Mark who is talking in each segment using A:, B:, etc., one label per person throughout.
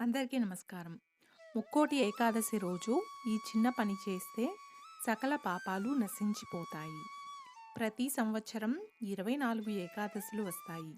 A: అందరికీ నమస్కారం. ముక్కోటి ఏకాదశి రోజు ఈ చిన్న పని చేస్తే సకల పాపాలు నశించిపోతాయి. ప్రతి సంవత్సరం ఇరవై నాలుగు ఏకాదశులు వస్తాయి.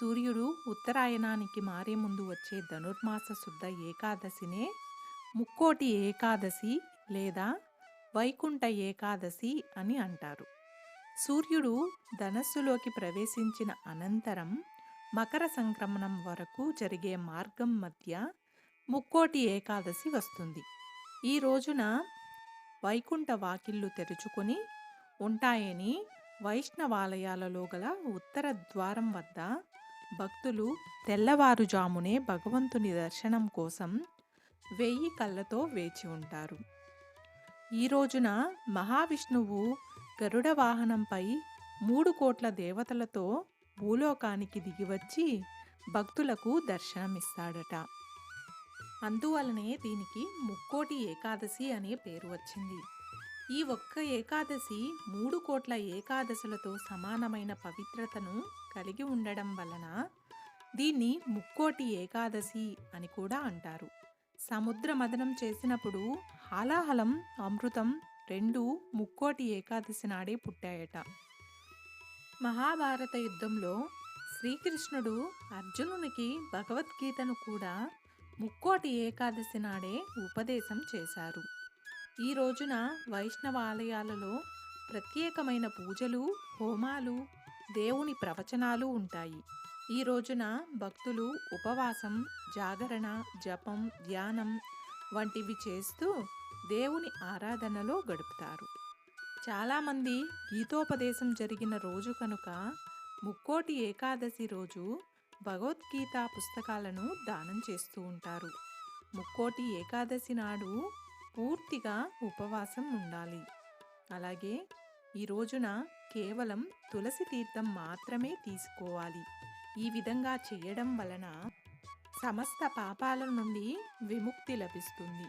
A: సూర్యుడు ఉత్తరాయణానికి మారే ముందు వచ్చే ధనుర్మాస శుద్ధ ఏకాదశినే ముక్కోటి ఏకాదశి లేదా వైకుంఠ ఏకాదశి అని అంటారు. సూర్యుడు ధనస్సులోకి ప్రవేశించిన అనంతరం మకర సంక్రమణం వరకు జరిగే మార్గం మధ్య ముక్కోటి ఏకాదశి వస్తుంది. ఈ రోజున వైకుంఠ వాకిళ్ళు తెరుచుకొని ఉంటాయని వైష్ణవాలయాలలో గల ఉత్తర ద్వారం వద్ద భక్తులు తెల్లవారుజామునే భగవంతుని దర్శనం కోసం వెయ్యి కళ్ళతో వేచి ఉంటారు. ఈ రోజున మహావిష్ణువు గరుడ వాహనంపై మూడు కోట్ల దేవతలతో భూలోకానికి దిగివచ్చి భక్తులకు దర్శనమిస్తాడట. అందువలనే దీనికి ముక్కోటి ఏకాదశి అనే పేరు వచ్చింది. ఈ ఒక్క ఏకాదశి మూడు కోట్ల ఏకాదశులతో సమానమైన పవిత్రతను కలిగి ఉండడం వలన దీన్ని ముక్కోటి ఏకాదశి అని కూడా అంటారు. సముద్ర మదనం చేసినప్పుడు హాలాహలం అమృతం రెండు ముక్కోటి ఏకాదశి నాడే పుట్టాయట. మహాభారత యుద్ధంలో శ్రీకృష్ణుడు అర్జునునికి భగవద్గీతను కూడా ముక్కోటి ఏకాదశి నాడే ఉపదేశం చేశారు. ఈ రోజున వైష్ణవాలయాలలో ప్రత్యేకమైన పూజలు హోమాలు దేవుని ప్రవచనాలు ఉంటాయి. ఈ రోజున భక్తులు ఉపవాసం జాగరణ జపం ధ్యానం వంటివి చేస్తూ దేవుని ఆరాధనలో గడుపుతారు. చాలామంది గీతోపదేశం జరిగిన రోజు కనుక ముక్కోటి ఏకాదశి రోజు భగవద్గీత పుస్తకాలను దానం చేస్తూ ఉంటారు. ముక్కోటి ఏకాదశి నాడు పూర్తిగా ఉపవాసం ఉండాలి. అలాగే ఈ రోజున కేవలం తులసి తీర్థం మాత్రమే తీసుకోవాలి. ఈ విధంగా చేయడం వలన సమస్త పాపాల నుండి విముక్తి లభిస్తుంది.